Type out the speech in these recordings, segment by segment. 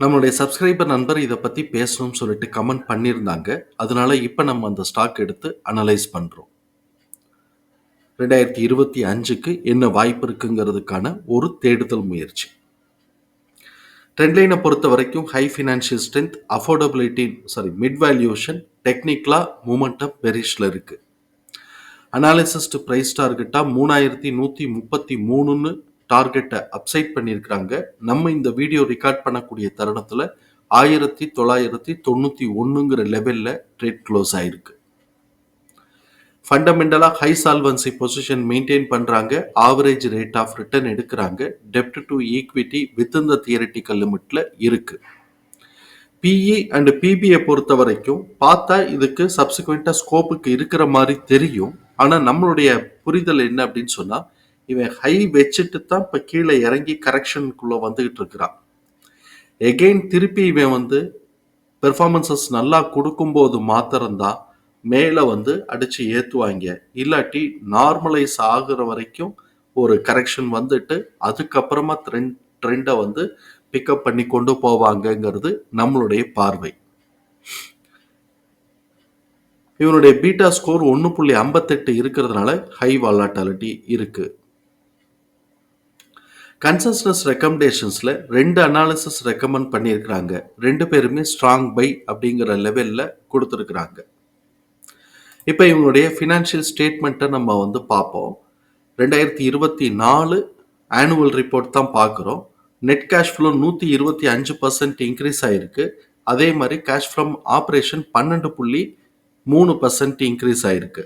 நம்மளுடைய சப்ஸ்கிரைபர் நண்பர் இதை பற்றி பேசணும்னு சொல்லிட்டு கமெண்ட் பண்ணியிருந்தாங்க. அதனால இப்போ நம்ம அந்த ஸ்டாக் எடுத்து அனலைஸ் பண்ணுறோம் ரெண்டாயிரத்தி இருபத்தி அஞ்சுக்கு என்ன வாய்ப்பு இருக்குங்கிறதுக்கான ஒரு தேடுதல் முயற்சி. ட்ரெண்ட்லைனை பொறுத்த வரைக்கும் high financial strength affordability sorry mid valuation டெக்னிக்கலாக மூமெண்டம் பெரிஷில் இருக்குது அனாலிசிஸ்ட் ப்ரைஸ் டார்கெட்டாக மூணாயிரத்தி நூற்றி முப்பத்தி மூணுன்னு டார்கெட்டை அப்சைட் பண்ணியிருக்கிறாங்க. நம்ம இந்த வீடியோ ரெக்கார்ட் பண்ணக்கூடிய தருணத்தில் ஆயிரத்தி தொள்ளாயிரத்தி தொண்ணூற்றி ஒன்றுங்கிற லெவலில் ட்ரேட் க்ளோஸ் ஆயிருக்கு. ஃபண்டமெண்டலாக ஹை சால்வன்சி பொசிஷன் மெயின்டைன் பண்ணுறாங்க ஆவரேஜ் ரேட் ஆஃப் ரிட்டர்ன் எடுக்கிறாங்க. டெப்ட் டு ஈக்விட்டி வித் இந்த தியரட்டிக்கல் லிமிட்டில் இருக்குது பிஇ அண்ட் பிபிஐ பொறுத்த வரைக்கும் பார்த்தா இதுக்கு சப்சிக்வெண்ட்டாக ஸ்கோப்புக்கு இருக்கிற மாதிரி தெரியும். ஆனால் நம்மளுடைய புரிதல் என்ன அப்படின்னு சொன்னால் இவன் ஹை வச்சுட்டு தான் இப்போ கீழே இறங்கி கரெக்ஷனுக்குள்ளே வந்துகிட்டு இருக்கிறான். எகெயின் திருப்பி இவன் வந்து பெர்ஃபார்மன்சஸ் நல்லா கொடுக்கும்போது மாத்திரம்தான் மேலே வந்து அடித்து ஏற்றுவாங்க இல்லாட்டி நார்மலைஸ் ஆகுற வரைக்கும் ஒரு கரெக்ஷன் வந்துட்டு அதுக்கப்புறமா ட்ரெண்ட் ட்ரெண்டை வந்து பிக்கப் பண்ணி கொண்டு போவாங்கங்கிறது நம்மளுடைய பார்வை. இவனுடைய பீட்டா ஸ்கோர் ஒன்று புள்ளி ஐம்பத்தெட்டு இருக்கிறதுனால ஹை வாலாட்டாலிட்டி இருக்குது கன்சஸ்னஸ் ரெக்கமெண்டேஷன்ஸில் ரெண்டு அனாலிசிஸ் ரெக்கமெண்ட் பண்ணியிருக்கிறாங்க. ரெண்டு பேருமே ஸ்ட்ராங் பை அப்படிங்கிற லெவலில் கொடுத்துருக்குறாங்க. இப்போ இவங்களுடைய ஃபினான்ஷியல் ஸ்டேட்மெண்ட்டை நம்ம வந்து பார்ப்போம். ரெண்டாயிரத்தி இருபத்தி நாலு ஆனுவல் ரிப்போர்ட் தான் பார்க்குறோம். நெட் கேஷ் ஃப்ளோ நூற்றி இருபத்தி அஞ்சு பர்சன்ட் இன்க்ரீஸ் ஆகிருக்கு அதே மாதிரி கேஷ் ஃப்ரம் ஆப்ரேஷன் பன்னெண்டு புள்ளி மூணு பர்சன்ட் இன்க்ரீஸ் ஆகிருக்கு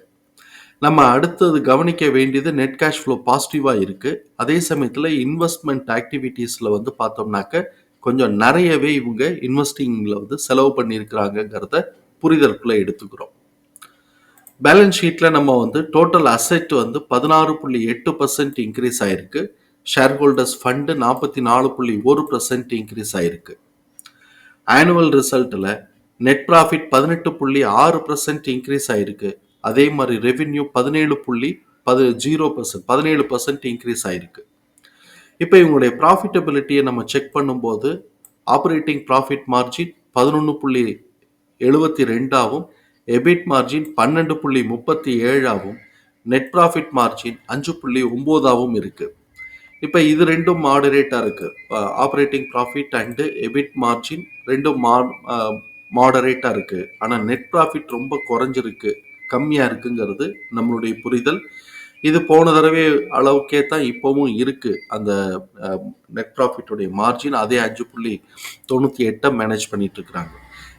நம்ம அடுத்தது கவனிக்க வேண்டியது நெட் கேஷ் ஃப்ளோ பாசிட்டிவாக இருக்குது அதே சமயத்தில் இன்வெஸ்ட்மெண்ட் ஆக்டிவிட்டீஸில் வந்து பார்த்தோம்னாக்க கொஞ்சம் நிறையவே இவங்க இன்வெஸ்டிங்கில் வந்து செலவு பண்ணியிருக்கிறாங்கங்கிறத புரிதற்குள்ளே எடுத்துக்கிறோம். பேலன்ஸ் ஷீட்டில் நம்ம வந்து டோட்டல் அசெட் வந்து பதினாறு புள்ளி எட்டு பர்சன்ட் இன்க்ரீஸ் ஆயிருக்கு. ஷேர் ஹோல்டர்ஸ் ஃபண்டு நாற்பத்தி நாலு புள்ளி ஒரு பர்சன்ட் இன்க்ரீஸ் ஆயிருக்கு. ஆனுவல் ரிசல்ட்டில் நெட் ப்ராஃபிட் பதினெட்டு புள்ளி ஆறு பர்சன்ட் இன்க்ரீஸ் ஆயிருக்கு. அதே மாதிரி ரெவின்யூ பதினேழு புள்ளி பது ஜீரோ பர்சன்ட் பதினேழு பர்சன்ட் இன்க்ரீஸ் ஆயிருக்கு. இப்போ இவங்களுடைய ப்ராஃபிட்டபிலிட்டியை நம்ம செக் பண்ணும்போது ஆப்ரேட்டிங் ப்ராஃபிட் மார்ஜின் பதினொன்று புள்ளி எழுபத்தி ரெண்டாகவும் எபிட் மார்ஜின் பன்னெண்டு புள்ளி முப்பத்தி ஏழாகவும் நெட் ப்ராஃபிட் மார்ஜின் அஞ்சு புள்ளி ஒம்போதாகவும் இருக்குது இப்போ இது ரெண்டும் மாடரேட்டாக இருக்குது operating profit and EBIT margin ரெண்டும் மா மாடரேட்டாக இருக்குது ஆனால் நெட் ப்ராஃபிட் ரொம்ப குறைஞ்சிருக்கு. கம்மியாக இருக்குங்கிறது நம்மளுடைய புரிதல். இது போன தடவை அளவுக்கே தான் இப்போவும் இருக்குது அந்த நெட் ப்ராஃபிட்டுடைய மார்ஜின் அதே அஞ்சு புள்ளி தொண்ணூற்றி எட்டை மேனேஜ் பண்ணிட்டு இருக்கிறாங்க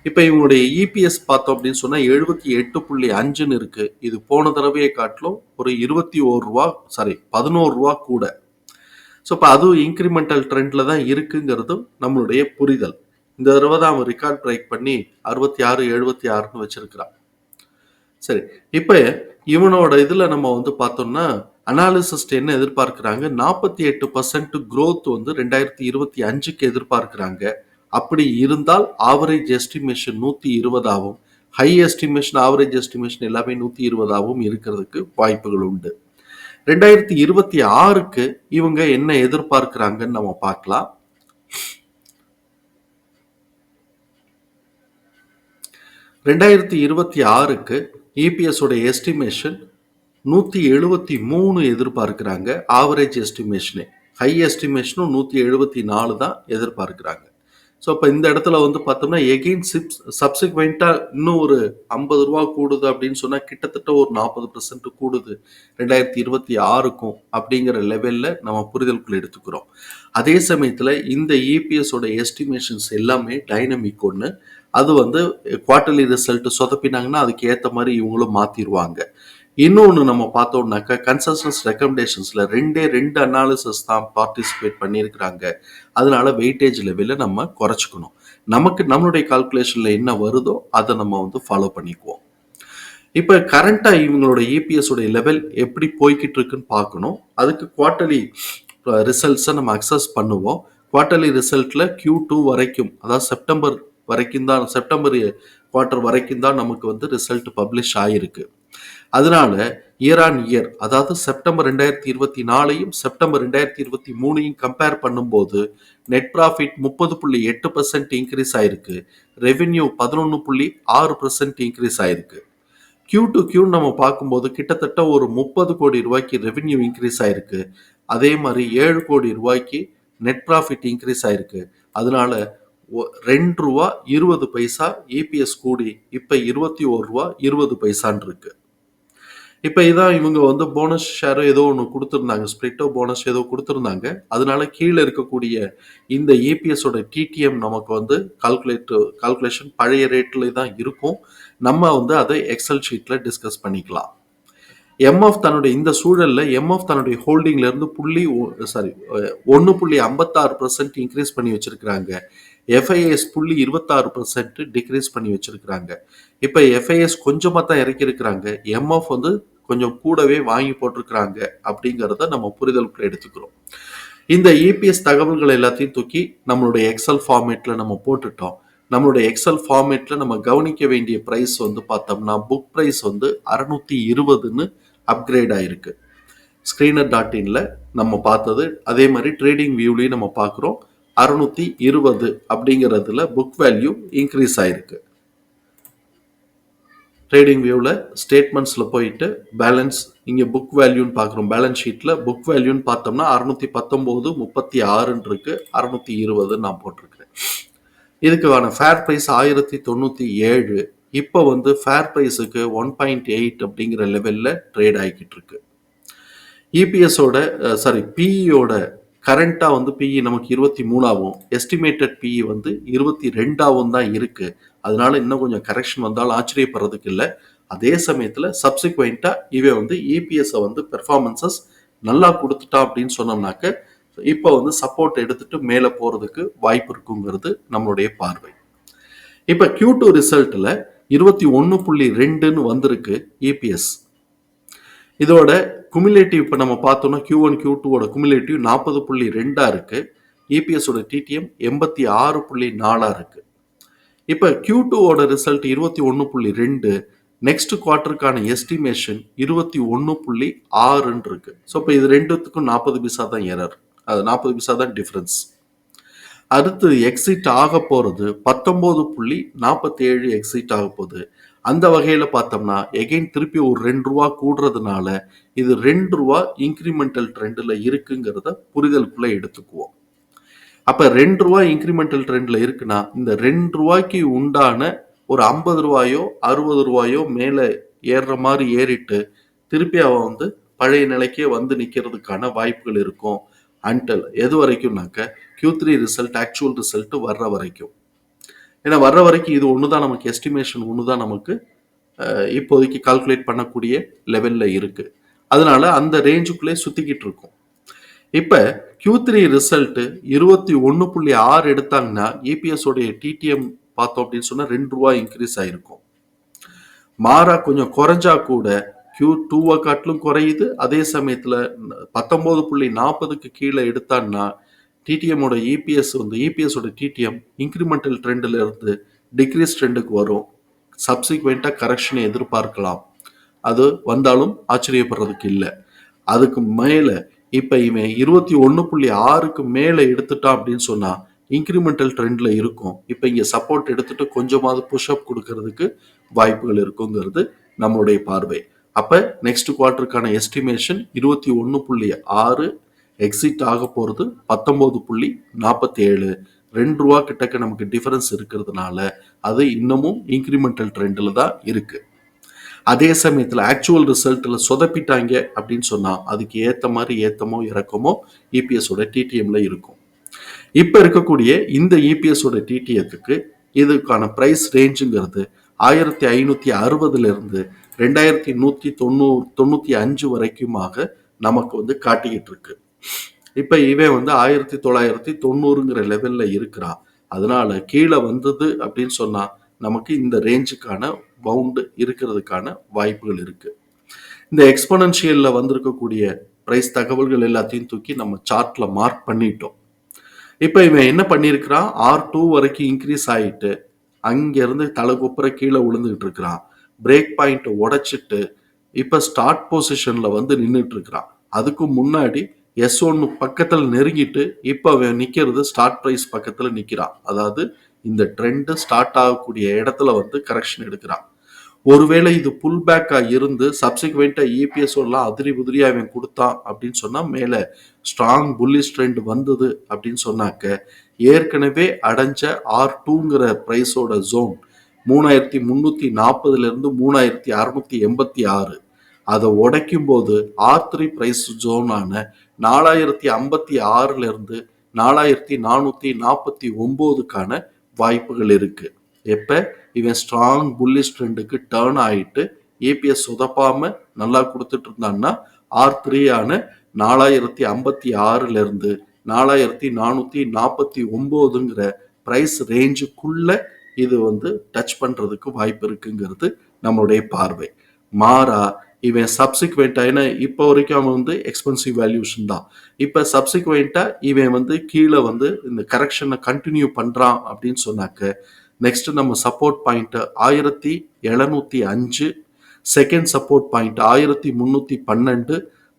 இப்போ இவங்களுடைய இபிஎஸ் பார்த்தோம் அப்படின்னு சொன்னால் எழுபத்தி எட்டு புள்ளி அஞ்சுன்னு இருக்குது இது போன தடவையை காட்டிலும் ஒரு இருபத்தி ஓரு ரூபா சாரி பதினோரு ரூபா கூட. ஸோ இப்போ அதுவும் இன்க்ரிமெண்டல் ட்ரெண்டில் தான் இருக்குங்கிறதும் நம்மளுடைய புரிதல். இந்த தடவை தான் அவன் ரெக்கார்ட் பிரேக் பண்ணி அறுபத்தி ஆறு எழுபத்தி ஆறுன்னு வச்சுருக்கிறான். சரி இப்போ இவனோட இதில் நம்ம வந்து பார்த்தோம்னா அனாலிசிஸ்ட் என்ன எதிர்பார்க்குறாங்க? நாற்பத்தி எட்டு பர்சன்ட் க்ரோத் வந்து ரெண்டாயிரத்தி இருபத்தி அஞ்சுக்கு எதிர்பார்க்குறாங்க. அப்படி இருந்தால் ஆவரேஜ் எஸ்டிமேஷன் நூற்றி இருபதாகவும் ஹை எஸ்டிமேஷன் ஆவரேஜ் எஸ்டிமேஷன் எல்லாமே நூற்றி இருபதாகவும் இருக்கிறதுக்கு வாய்ப்புகள் உண்டு. ரெண்டாயிரத்தி இருபத்தி ஆறுக்கு இவங்க என்ன எதிர்பார்க்கிறாங்கன்னு நம்ம பார்க்கலாம். ரெண்டாயிரத்தி இருபத்தி ஆறுக்கு இபிஎஸோட எஸ்டிமேஷன் நூற்றி எழுபத்தி மூணு எதிர்பார்க்குறாங்க. ஆவரேஜ் எஸ்டிமேஷனே ஹை எஸ்டிமேஷனும் நூற்றி எழுபத்தி நாலு தான் எதிர்பார்க்குறாங்க. ஸோ இப்போ இந்த இடத்துல வந்து பார்த்தோம்னா எகெயின் சிப்ஸ் சப்சிக்வெண்ட்டாக இன்னும் ஒரு ஐம்பது ரூபா கூடுது அப்படின்னு சொன்னால் கிட்டத்தட்ட ஒரு நாற்பது பர்சன்ட் கூடுது. ரெண்டாயிரத்தி இருபத்தி ஆறுக்கும் அப்படிங்கிற லெவலில் நம்ம புரிதலுக்குள்ள எடுத்துக்கிறோம். அதே சமயத்தில் இந்த இபிஎஸோட எஸ்டிமேஷன்ஸ் எல்லாமே டைனமிக் ஒன்று அது வந்து குவார்டர்லி ரிசல்ட் சொதப்பினாங்கன்னா அதுக்கு ஏற்ற மாதிரி இவங்களும் மாற்றிடுவாங்க இன்னொன்று நம்ம பார்த்தோம்னாக்கா கன்சல்டன்ஸ் ரெக்கமெண்டேஷன்ஸில் ரெண்டே ரெண்டு அனாலிசிஸ் தான் பார்ட்டிசிபேட் பண்ணியிருக்கிறாங்க. அதனால வெயிட்டேஜ் லெவலில் நம்ம குறைச்சிக்கணும். நமக்கு நம்மளுடைய கால்குலேஷனில் என்ன வருதோ அதை நம்ம வந்து ஃபாலோ பண்ணிக்குவோம். இப்போ கரண்ட்டாக இவங்களோட இபிஎஸ் உடைய லெவல் எப்படி போய்க்கிட்டு இருக்குன்னு பார்க்கணும். அதுக்கு குவார்ட்டர்லி ரிசல்ட்ஸை நம்ம அக்சஸ் பண்ணுவோம். குவார்ட்டர்லி ரிசல்ட்டில் கியூ டூ வரைக்கும் அதாவது செப்டம்பர் வரைக்கும் தான் செப்டம்பர் குவார்ட்டர் வரைக்கும் தான் நமக்கு வந்து ரிசல்ட் பப்ளிஷ் ஆகிருக்கு அதனால இயர் ஆன் இயர் அதாவது செப்டம்பர் ரெண்டாயிரத்தி இருபத்தி நாலையும் செப்டம்பர் ரெண்டாயிரத்தி இருபத்தி மூணையும் கம்பேர் பண்ணும்போது நெட் ப்ராஃபிட் முப்பது புள்ளி எட்டு பர்சன்ட் இன்க்ரீஸ் ஆயிருக்கு. ரெவென்யூ பதினொன்று புள்ளி ஆறு பர்சன்ட் இன்க்ரீஸ் ஆயிருக்கு. கியூ டு Q நம்ம பார்க்கும்போது கிட்டத்தட்ட ஒரு முப்பது கோடி ரூபாய்க்கு ரெவென்யூ இன்க்ரீஸ் ஆயிருக்கு. அதே மாதிரி ஏழு கோடி ரூபாய்க்கு நெட் ப்ராஃபிட் இன்க்ரீஸ் ஆயிருக்கு. அதனால ரெண்டு ரூபா இருபது பைசா இபிஎஸ் கூடி இப்போ இருபத்தி ஒரு ரூபா இருபது பைசான் இருக்கு. இப்போ இதான் இவங்க வந்து போனஸ் ஷேரோ ஏதோ ஒன்று கொடுத்துருந்தாங்க ஸ்ப்ளிட்டோ போனஸ் ஏதோ கொடுத்துருந்தாங்க. அதனால கீழே இருக்கக்கூடிய இந்த ஏபிஎஸோட டிடிஎம் நமக்கு வந்து கால்குலேட் கால்குலேஷன் பழைய ரேட்ல தான் இருக்கும். நம்ம வந்து அதை எக்ஸல் ஷீட்ல டிஸ்கஸ் பண்ணிக்கலாம். எம்எஃப் தன்னுடைய இந்த சூழல்ல எம்எஃப் தன்னுடைய ஹோல்டிங்ல இருந்து புள்ளி சாரி ஒன்று புள்ளி ஐம்பத்தாறு பர்சன்ட் இன்க்ரீஸ் பண்ணி வச்சிருக்கிறாங்க. எஃப்ஐஎஸ் புள்ளி இருபத்தாறு பர்சன்ட் டிக்ரீஸ் பண்ணி வச்சிருக்கிறாங்க. இப்போ எஃப்ஐஎஸ் கொஞ்சமாக தான் இறக்கியிருக்கிறாங்க. எம்எஃப் வந்து கொஞ்சம் கூடவே வாங்கி போட்டிருக்கிறாங்க அப்படிங்கிறத நம்ம புரிதலுக்குள்ள எடுத்துக்கிறோம். இந்த இபிஎஸ் தகவல்கள் எல்லாத்தையும் தூக்கி நம்மளுடைய எக்ஸல் ஃபார்மேட்ல நம்ம போட்டுட்டோம். நம்மளுடைய எக்ஸல் ஃபார்மேட்ல நம்ம கவனிக்க வேண்டிய ப்ரைஸ் வந்து பார்த்தோம்னா புக் ப்ரைஸ் வந்து அறுநூத்தி இருபதுன்னு அப்கிரேட் ஆயிருக்கு. ஸ்க்ரீனர் டாட் இன்ல நம்ம பார்த்தது அதே மாதிரி ட்ரேடிங் வியூலையும் நம்ம பார்க்குறோம். அறுநூத்தி இருபது அப்படிங்கிறதுல புக் வேல்யூ இன்க்ரீஸ் ஆயிருக்கு. ட்ரேடிங் வியூவில் ஸ்டேட்மெண்ட்ஸில் போயிட்டு பேலன்ஸ் இங்கே புக் வேல்யூன்னு பார்க்குறோம். பேலன்ஸ் ஷீட்டில் புக் வேல்யூன்னு பார்த்தோம்னா அறுநூத்தி பத்தொம்போது முப்பத்தி ஆறுன்னு இருக்கு. அறுநூத்தி இருபதுன்னு நான் போட்டிருக்கிறேன். இதுக்கான ஃபேர் ப்ரைஸ் ஆயிரத்தி தொண்ணூற்றி ஏழு. இப்போ வந்து ஃபேர் ப்ரைஸுக்கு ஒன் பாயிண்ட் எயிட் அப்படிங்கிற லெவலில் ட்ரேட் ஆகிக்கிட்டு இருக்கு. இபிஎஸோட சாரி பிஇயோட கரண்ட்டாக வந்து பிஇ நமக்கு இருபத்தி மூணாவும் எஸ்டிமேட்டட் பிஇ வந்து இருபத்தி ரெண்டாவும் தான் இருக்குது அதனால இன்னும் கொஞ்சம் கரெக்ஷன் வந்தாலும் ஆச்சரியப்படுறதுக்கு இல்லை. அதே சமயத்தில் சப்சிக்வெண்ட்டாக இவன் வந்து இபிஎஸ்ஸை வந்து பெர்ஃபார்மன்சஸ் நல்லா கொடுத்துட்டான் அப்படின்னு சொன்னோம்னாக்க இப்போ வந்து சப்போர்ட் எடுத்துட்டு மேலே போகிறதுக்கு வாய்ப்பு இருக்குங்கிறது நம்மளுடைய பார்வை. இப்போ கியூ டூ ரிசல்ட்டில் இருபத்தி ஒன்று புள்ளி ரெண்டுன்னு வந்திருக்கு இபிஎஸ் இதோட குமிலேட்டிவ் இப்போ நம்ம பார்த்தோம்னா கியூ ஒன் கியூ டூவோட குமுலேட்டிவ் நாற்பது புள்ளி ரெண்டாக இருக்குது இபிஎஸோட டிடிஎம் எண்பத்தி ஆறு புள்ளி நாலாக இருக்குது இப்போ கியூ டூவோட ரிசல்ட் இருபத்தி ஒன்று புள்ளி ரெண்டு நெக்ஸ்ட் குவார்ட்டருக்கான எஸ்டிமேஷன் இருபத்தி ஒன்று புள்ளி ஆறுன்னு இருக்குது ஸோ இப்போ இது ரெண்டுத்துக்கும் நாற்பது பைசா தான் எரர் அது நாற்பது பைசா தான் டிஃப்ரென்ஸ் அடுத்து எக்ஸிட் ஆக போகிறது பத்தொம்போது புள்ளி நாற்பத்தி ஏழு எக்ஸிட் ஆக போகுது. அந்த வகையில் பார்த்தோம்னா எகைன் திருப்பி ஒரு ரெண்டு ரூபா கூடுறதுனால இது ரெண்டு ரூபா இன்க்ரிமெண்டல் ட்ரெண்டில் இருக்குங்கிறத புரிதலுக்குள்ளே எடுத்துக்குவோம். அப்போ ரெண்டு ரூபா இன்க்ரிமெண்டல் ட்ரெண்டில் இருக்குன்னா இந்த ரெண்டு ரூபாய்க்கு உண்டான ஒரு ஐம்பது ரூபாயோ அறுபது ரூபாயோ மேலே ஏறுற மாதிரி ஏறிட்டு திருப்பி அவன் வந்து பழைய நிலைக்கே வந்து நிற்கிறதுக்கான வாய்ப்புகள் இருக்கும். அன்டல் எது வரைக்கும்னாக்க Q three result actual result வர்ற வரைக்கும். ஏன்னா வர்ற வரைக்கும் இது ஒன்று தான் நமக்கு எஸ்டிமேஷன் ஒன்று தான் நமக்கு இப்போதைக்கு கால்குலேட் பண்ணக்கூடிய லெவலில் இருக்குது அதனால அந்த ரேஞ்சுக்குள்ளே சுற்றிக்கிட்டு இருக்கும். இப்போ கியூ த்ரீ ரிசல்ட்டு இருபத்தி ஒன்று புள்ளி ஆறு எடுத்தாங்கன்னா EPS டிடிஎம் பார்த்தோம் அப்படின்னு சொன்னால் ரெண்டு ரூபா இன்க்ரீஸ் ஆகிருக்கும் மாறா கொஞ்சம் குறைஞ்சா கூட கியூ டூவை காட்டிலும் குறையுது. அதே சமயத்தில் பத்தொம்போது புள்ளி நாற்பதுக்கு கீழே எடுத்தான்னா டிடிஎம்மோட இபிஎஸ் வந்து இபிஎஸோட டிடிஎம் இன்க்ரிமெண்டல் ட்ரெண்டில் இருந்து டிக்ரீஸ் ட்ரெண்டுக்கு வரும். சப்சிக்வெண்ட்டாக கரெக்ஷனை எதிர்பார்க்கலாம். அது வந்தாலும் ஆச்சரியப்படுறதுக்கு இல்லை. அதுக்கு மேலே இப்போ இவன் இருபத்தி ஒன்று புள்ளி ஆறுக்கு மேலே எடுத்துட்டான் அப்படின்னு சொன்னால் இன்க்ரிமெண்டல் ட்ரெண்டில் இருக்கும். இப்போ இங்கே சப்போர்ட் எடுத்துட்டு கொஞ்சமாவது புஷ்அப் கொடுக்கறதுக்கு வாய்ப்புகள் இருக்குங்கிறது நம்மளுடைய பார்வை. அப்போ நெக்ஸ்ட் குவார்ட்டருக்கான எஸ்டிமேஷன் இருபத்தி ஒன்று புள்ளி ஆறு எக்ஸிட் ஆக போகிறது பத்தொம்போது புள்ளி நாற்பத்தி ஏழு ரெண்டு ரூபா கிட்டக்க நமக்கு டிஃபரன்ஸ் இருக்கிறதுனால அது இன்னமும் இன்க்ரிமெண்டல் ட்ரெண்டில் தான் இருக்குது அதே சமயத்தில் ஆக்சுவல் ரிசல்ட்டில் சொதப்பிட்டாங்க அப்படின்னு சொன்னால் அதுக்கு ஏற்ற மாதிரி ஏத்தமோ இறக்கமோ இபிஎஸோட டிடிஎம்ல இருக்கும். இப்போ இருக்கக்கூடிய இந்த இபிஎஸோட டிடிஎத்துக்கு இதுக்கான ப்ரைஸ் ரேஞ்சுங்கிறது ஆயிரத்தி ஐநூற்றி அறுபதுலேருந்து ரெண்டாயிரத்தி நூற்றி தொண்ணூறு தொண்ணூற்றி அஞ்சு வரைக்குமாக நமக்கு வந்து காட்டிக்கிட்டு இருக்கு. இப்போ இவன் வந்து ஆயிரத்தி தொள்ளாயிரத்தி தொண்ணூறுங்கிற லெவலில் இருக்கிறான். அதனால கீழே வந்தது அப்படின்னு சொன்னால் நமக்கு இந்த ரேஞ்சுக்கான பவுண்டு இருக்கிறதுக்கான வாய்ப்புகள் இருக்கு. இந்த எக்ஸ்பனன்ஷியலில் வந்திருக்கக்கூடிய பிரைஸ் தகவல்கள் எல்லாத்தையும் தூக்கி நம்ம சார்ட்ல மார்க் பண்ணிட்டோம். இப்போ இவன் என்ன பண்ணியிருக்கிறான்? ஆர் டூ வரைக்கும் இன்க்ரீஸ் ஆயிட்டு தலை தலைகுப்புற கீழே விழுந்துகிட்டு இருக்கிறான். பிரேக் பாயிண்ட்டை உடைச்சிட்டு இப்போ ஸ்டார்ட் பொசிஷன்ல வந்து நின்றுட்டு இருக்கிறான். அதுக்கு முன்னாடி எஸ் ஒன்னு பக்கத்தில் நெருங்கிட்டு இப்போ அவன் நிற்கிறது ஸ்டார்ட் ப்ரைஸ் பக்கத்தில் நிற்கிறான் அதாவது இந்த ட்ரெண்டு ஸ்டார்ட் ஆகக்கூடிய இடத்துல வந்து கரெக்ஷன் எடுக்கிறான். ஒருவேளை இது புல் பேக்காக இருந்து சப்சிக்வெண்ட்டாக இபிஎஸ்ஓலாம் அதிரி புதிரியாக அவன் கொடுத்தான் அப்படின்னு சொன்னால் மேலே ஸ்ட்ராங் புல்லிஷ் ட்ரெண்ட் வந்தது அப்படின்னு சொன்னாக்க ஏற்கனவே அடைஞ்ச ஆர் டூங்கிற ப்ரைஸோட ஜோன் மூணாயிரத்தி முந்நூற்றி நாற்பதுலேருந்து மூணாயிரத்தி அறுநூத்தி எண்பத்தி ஆறு. அதை உடைக்கும் போது ஆர் த்ரீ ப்ரைஸ் ஜோனான நாலாயிரத்தி ஐம்பத்தி ஆறுலேருந்து நாலாயிரத்தி நானூற்றி நாற்பத்தி ஒம்போதுக்கான வாய்ப்புகள் இருக்கு. எப்போ? இவன் ஸ்ட்ராங் புல்லிஷ் ட்ரெண்டுக்கு டேர்ன் ஆயிட்டு ஏபிஎஸ் சொதப்பாம நல்லா கொடுத்துட்டு இருந்தான்னா ஆர் த்ரீ ஆன நாலாயிரத்தி ஐம்பத்தி ஆறுல இருந்து நாலாயிரத்தி நானூத்தி நாற்பத்தி ஒன்பதுங்கிற பிரைஸ் ரேஞ்சுக்குள்ள இது வந்து டச் பண்றதுக்கு வாய்ப்பு இருக்குங்கிறது நம்மளுடைய பார்வை. மாறா இவன் சப்சிக்வெண்டா ஏன்னா இப்போ வரைக்கும் அவன் வந்து எக்ஸ்பென்சிவ் வேல்யூஷன் தான் இப்போ சப்சிக்வெண்ட்டாக இவன் வந்து கீழே வந்து இந்த கரெக்ஷனை கண்டினியூ பண்ணுறான் அப்படின்னு சொன்னாக்க நெக்ஸ்ட் நம்ம சப்போர்ட் பாயிண்ட்டு ஆயிரத்தி எழுநூத்தி அஞ்சு செகண்ட் சப்போர்ட் பாயிண்ட் ஆயிரத்தி முந்நூற்றி பன்னெண்டு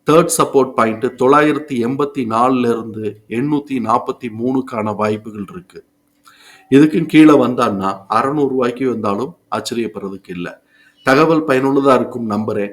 தேர்ட் சப்போர்ட் பாயிண்ட் தொள்ளாயிரத்தி எண்பத்தி நாலுல இருந்து எண்ணூற்றி நாற்பத்தி மூணுக்கான வாய்ப்புகள் இருக்குது இதுக்கும் கீழே வந்தான்னா அறநூறுவாய்க்கு வந்தாலும் ஆச்சரியப்படுறதுக்கு இல்லை. தகவல் பயனுள்ளதாக இருக்கும் நம்புறேன்.